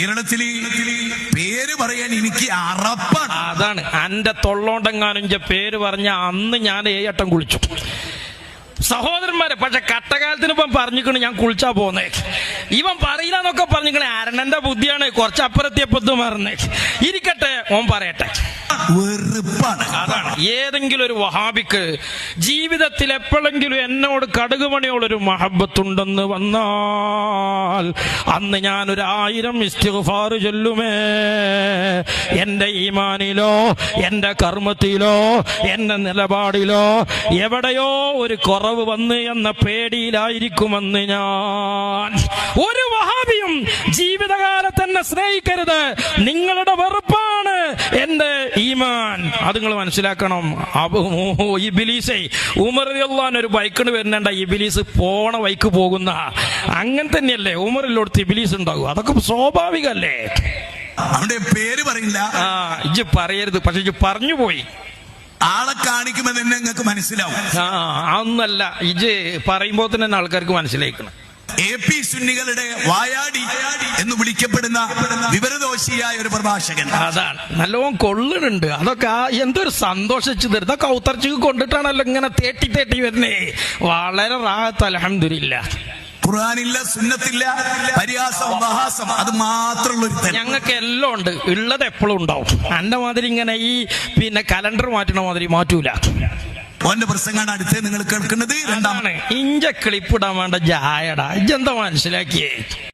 കേരളത്തിൽ പേര് പറയാൻ എനിക്ക് അറപ്പാണ്. അതാണ്. എന്റെ തൊള്ളോണ്ടെങ്ങാനും പേര് പറഞ്ഞ അന്ന് ഞാൻ ഏയട്ടം കുളിച്ചു. സഹോദരന്മാരെ പക്ഷെ കട്ടകാലത്തിന് ഇപ്പം പറഞ്ഞിക്കണ് ഞാൻ കുളിച്ചാ പോന്നേ. ഇവൻ പറയില്ലെന്നൊക്കെ പറഞ്ഞിക്കണേ അരണന്റെ ബുദ്ധിയാണ് കുറച്ച് പറഞ്ഞേ ഇരിക്കട്ടെ ഓൻ പറയട്ടെ. വെറുപ്പാണ്. ഏതെങ്കിലും ഒരു വഹാബിക്ക് ജീവിതത്തിൽ എപ്പോഴെങ്കിലും എന്നോട് കടുകുമണിയോളൊരു മഹബത്തുണ്ടെന്ന് വന്നാൽ അന്ന് ഞാൻ ഒരു ആയിരം ഇസ്തിഗ്ഫാർ ചൊല്ലുമേ. എന്റെ ഈമാനിലോ എന്റെ കർമ്മത്തിലോ എന്റെ നിലപാടിലോ എവിടെയോ ഒരു കുറവ് വന്ന് എന്ന പേടിയിലായിരിക്കുമെന്ന് ഞാൻ. ഒരു വഹാബിയും ജീവിതകാലത്ത് എന്നെ സ്നേഹിക്കരുത്. നിങ്ങളുടെ വെറുപ്പാണ്. എന്റെ ഈമാൻ. അത് നിങ്ങൾ മനസ്സിലാക്കണം. അബു ഇബിലീസേ ഉമർ അള്ളഹാൻ ഒരു ബൈക്കിന് വരുന്നുണ്ട. ഇബിലീസ് പോണ ബൈക്ക് പോകുന്ന. അങ്ങനെ തന്നെയല്ലേ? ഉമറിലോടത്ത് ഇബിലീസ് ഉണ്ടാകും. അതൊക്കെ സ്വാഭാവികല്ലേ അവന്റെ പേര് പറയില്ല. ആ ഇജ്ജ് പറയരുത്. പക്ഷെ ഇജ്ജ് പറഞ്ഞു പോയി. ആളെ കാണിക്കുമ്പോ തന്നെ നിങ്ങൾക്ക് മനസ്സിലാവും. ആ അന്നല്ല. ഇജ് പറയുമ്പോൾ തന്നെ ആൾക്കാർക്ക് മനസ്സിലാക്കണം എ പി സുന്നികളുടെ വായാടി എന്ന് വിളിക്കപ്പെടുന്ന വിവരദോഷിയായ ഒരു പ്രഭാഷകൻ. അതാണ്. നല്ലോണം കൊള്ളുന്നുണ്ട് അതൊക്കെ എന്തൊരു സന്തോഷിച്ചു തരും ഇതൊക്കെ ഔത്തർച്ചക്ക് കൊണ്ടിട്ടാണല്ലോ ഇങ്ങനെ തേട്ടി തേട്ടി വരുന്നേ. വളരെ റാഹത്ത് അലഹമില്ല ഖുർആനില്ല സുന്നത്തില്ല പരിഹാസം ഉപഹാസം അത് മാത്രമുള്ള ഒരു ഞങ്ങൾക്ക് എല്ലാം ഉണ്ട്. ഉള്ളത് എപ്പോഴും ഉണ്ടാവും. എന്റെ മാതിരി ഇങ്ങനെ ഈ പിന്നെ കലണ്ടർ മാറ്റണ മാതിരി മാറ്റൂല. ഓന്റെ പ്രസംഗമാണ് അടുത്ത് നിങ്ങൾ കേൾക്കുന്നത് രണ്ടാം അതാണ്. ഇഞ്ച ക്ലിപ്പിടാൻ വേണ്ട ജായടാ. ഇജെന്താ മനസ്സിലാക്കിയേ?